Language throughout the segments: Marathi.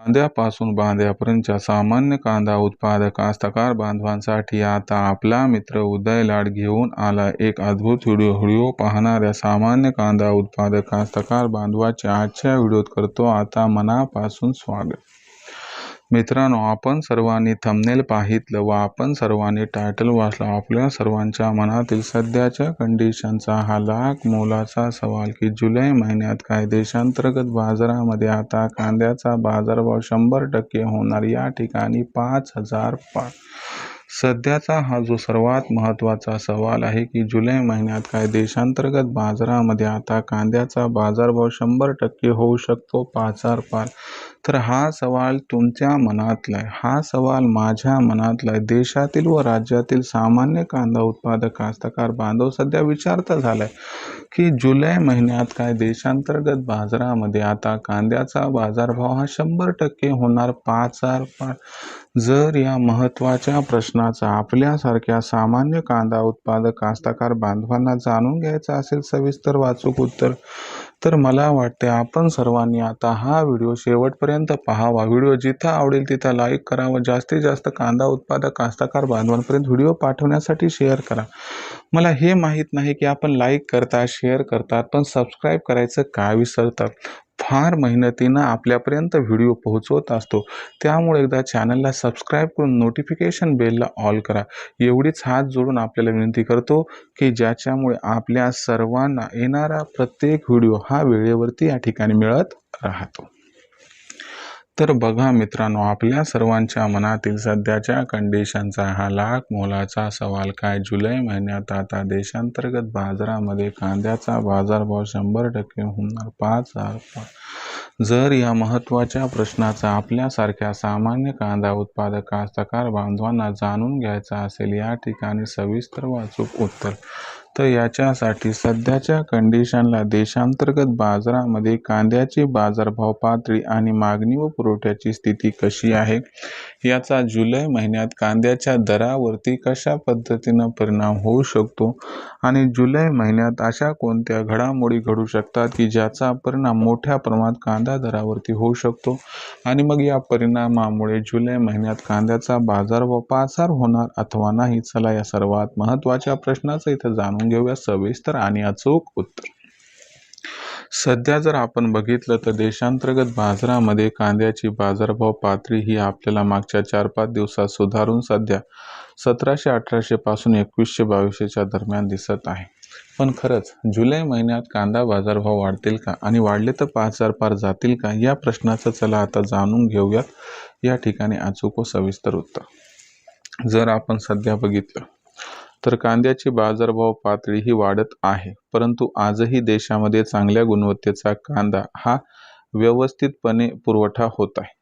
कांद्यापासून बांध्यापर्यंतच्या सामान्य कांदा उत्पादक कास्तकार बांधवांसाठी आता आपला मित्र उदय लाड घेऊन आला एक अद्भुत व्हिडिओ. व्हिडिओ पाहणाऱ्या सामान्य कांदा उत्पादक कास्तकार बांधवाच्या आजच्या व्हिडिओत करतो आता मनापासून स्वागत. मित्रांनो आपण सर्वांनी थंबनेल पाहितलं व आपण सर्वांनी टायटल वाचलं. आपल्या सर्वांच्या मनातील सध्याच्या कंडिशनचा हा लाख मोलाचा सवाल की जुलै महिन्यात काय देशांतर्गत बाजारामध्ये आता कांद्याचा बाजारभाव शंभर टक्के होणार. या ठिकाणी पाच हजार पा सध्याचा हा जो सर्वात महत्त्वाचा सवाल आहे की जुलै महिन्यात काय देशांतर्गत बाजारामध्ये आता कांद्याचा बाजारभाव शंभर टक्के होऊ शकतो पाचार पार तर हा सवाल तुमच्या मनातला आहे हा सवाल माझ्या मनातला आहे देशातील व राज्यातील सामान्य कांदा उत्पादक कास्तकार बांधव सध्या विचारता झाला आहे की जुलै महिन्यात काय देशांतर्गत बाजारामध्ये आता कांद्याचा बाजारभाव हा शंभर टक्के होणार पाच हजार पार जर या महत्त्वाच्या प्रश्नाचा आपल्यासारख्या सामान्य कांदा उत्पादक कास्तकार बांधवांना जाणून घ्यायचा असेल सविस्तर वाचूक उत्तर तर मला वाटते आपण सर्वांनी आता हा व्हिडिओ शेवटपर्यंत पाहावा. व्हिडिओ जिथं आवडेल तिथं लाईक करा व जास्तीत जास्त कांदा उत्पादक कास्तकार बांधवांपर्यंत व्हिडिओ पाठवण्यासाठी शेअर करा. मला हे माहीत नाही की आपण लाईक करता शेअर करतात पण सबस्क्राईब करायचं का विसरतात फार मेहनतीनं आपल्यापर्यंत व्हिडिओ पोहोचवत असतो. त्यामुळे एकदा चॅनलला सबस्क्राईब करून नोटिफिकेशन बेलला ऑल करा. एवढीच हात जोडून आपल्याला विनंती करतो की ज्याच्यामुळे आपल्या सर्वांना येणारा प्रत्येक व्हिडिओ हा वेळेवरती या ठिकाणी मिळत राहतो. तर बघा मित्रांनो आपल्या सर्वांच्या मनातील सध्याच्या कंडिशनचा हा लाख मोलाचा सवाल काय? जुलै महिन्यात आता देशांतर्गत बाजारामध्ये कांद्याचा बाजारभाव शंभर टक्के होणार पाच हजार जर या महत्त्वाच्या प्रश्नाचा आपल्यासारख्या सामान्य कांदा उत्पादकास तकार बांधवांना जाणून घ्यायचा असेल या ठिकाणी सविस्तर वाचूक उत्तर. तर याच्यासाठी सध्याच्या कंडिशनला देशांतर्गत बाजारामध्ये कांद्याची बाजारभाव पातळी आणि मागणी व पुरवठ्याची स्थिती कशी आहे? याचा जुलै महिन्यात कांद्याच्या दरावरती कशा पद्धतीनं परिणाम होऊ शकतो? आणि जुलै महिन्यात अशा कोणत्या घडामोडी घडू शकतात की ज्याचा परिणाम मोठ्या प्रमाणात कांदा दरावरती होऊ शकतो? आणि मग या परिणामामुळे जुलै महिन्यात कांद्याचा बाजारभाव पाचार होणार अथवा नाही? चला या सर्वात महत्त्वाच्या प्रश्नाचं इथं जाणून घेऊया. सविस्तर आणि अचूक उत्तर. सध्या जर आपण बघितलं तर देशांतर्गत बाजारामध्ये कांद्याची बाजारभाव पातळी ही आपल्याला मागच्या चार पाच दिवसात सुधारून सध्या सतराशे अठराशे पासून एकवीसशे बावीसशेच्या दरम्यान दिसत आहे. पण खरंच जुलै महिन्यात कांदा बाजारभाव वाढतील का आणि वाढले तर पाच हजार पार जातील का? या प्रश्नाचं चला आता जाणून घेऊयात. या ठिकाणी अचूक व सविस्तर उत्तर. जर आपण सध्या बघितलं तर कांद्याची बाजारभाव पातळी ही वाढत आहे. परंतु आजही देशामध्ये चांगल्या गुणवत्तेचा कांदा हा व्यवस्थितपणे पुरवठा होत आहे.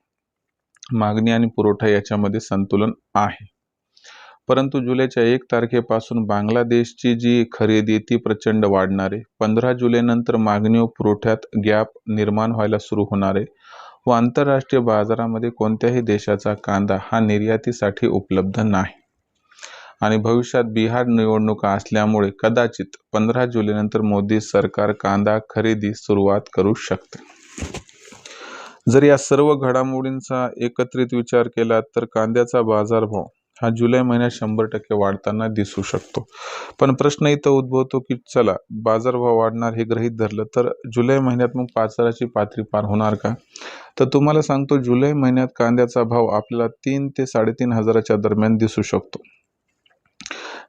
मागणी आणि पुरवठा याच्यामध्ये संतुलन आहे. परंतु जुलैच्या एक तारखेपासून बांगलादेशची जी खरेदी ती प्रचंड वाढणार आहे. पंधरा जुलैनंतर मागणी व पुरवठ्यात गॅप निर्माण व्हायला सुरू होणार आहे व आंतरराष्ट्रीय बाजारामध्ये कोणत्याही देशाचा कांदा हा निर्यातीसाठी उपलब्ध नाही. आणि भविष्यात बिहार निवडणुका असल्यामुळे कदाचित पंधरा जुलैनंतर मोदी सरकार कांदा खरेदी सुरुवात करू शकते. जर या सर्व घडामोडींचा एकत्रित विचार केला तर कांद्याचा बाजारभाव हा जुलै महिन्यात शंभर टक्के वाढताना दिसू शकतो. पण प्रश्न इथं उद्भवतो की चला बाजारभाव वाढणार हे गृहीत धरलं तर जुलै महिन्यात मग पाचाराची पातळी पार होणार का? तर तुम्हाला सांगतो जुलै महिन्यात कांद्याचा भाव आपल्याला तीन ते साडेतीन हजाराच्या दरम्यान दिसू शकतो.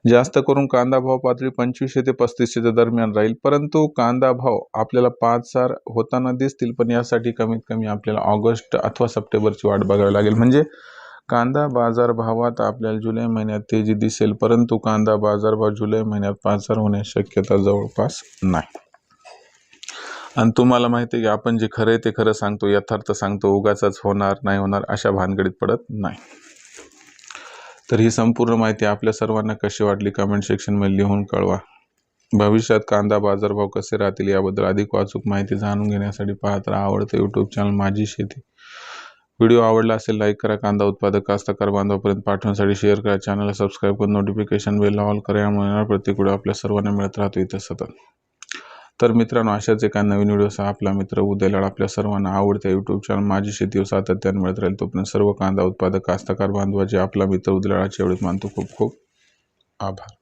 जास्त करून कांदा भाव पातळी पंचवीसशे ते पस्तीसशेच्या दरम्यान राहील. परंतु कांदा भाव आपल्याला पाच हजार होताना दिसतील पण यासाठी कमीत कमी आपल्याला ऑगस्ट अथवा सप्टेंबरची वाट बघावी लागेल. म्हणजे कांदा बाजार भावात आपल्याला जुलै महिन्यात तेजी दिसेल परंतु कांदा बाजारभाव जुलै महिन्यात पाच हजार होण्याची शक्यता जवळपास नाही. आणि तुम्हाला माहिती आहे की आपण जे खरं आहे ते खरं सांगतो यथार्थ सांगतो उगाच होणार नाही होणार अशा भानगडीत पडत नाही. तर ही संपूर्ण माहिती आपल्या सर्वांना कशी वाटली कमेंट सेक्शनमध्ये लिहून कळवा. भविष्यात कांदा बाजारभाव कसे राहतील याबद्दल अधिक वाचूक माहिती जाणून घेण्यासाठी पाहत राहा आवडतं यूट्यूब चॅनल माझी शेती. व्हिडिओ आवडला असेल लाईक करा. कांदा उत्पादक कास्तकार बांधवापर्यंत पाठवण्यासाठी शेअर करा. चॅनलला सबस्क्राईब करून नोटिफिकेशन बेल ऑल करा. यामुळे प्रत्येक व्हिडिओ आपल्या सर्वांना मिळत राहतो. इथं सतत. तर मित्रांनो अशाच एका नवीन व्हिडिओसह आपला मित्र उदयलाड आपल्या सर्वांना आवडत्या यूट्यूब चॅनल माझी शेती सातत्याने मिळत राहील. तोपर्यंत सर्व कांदा उत्पादक कास्तकार बांधवाचे आपला मित्र उदयलाडाच्या लाडाचे एवढेच मानतो. खूप खूप आभार.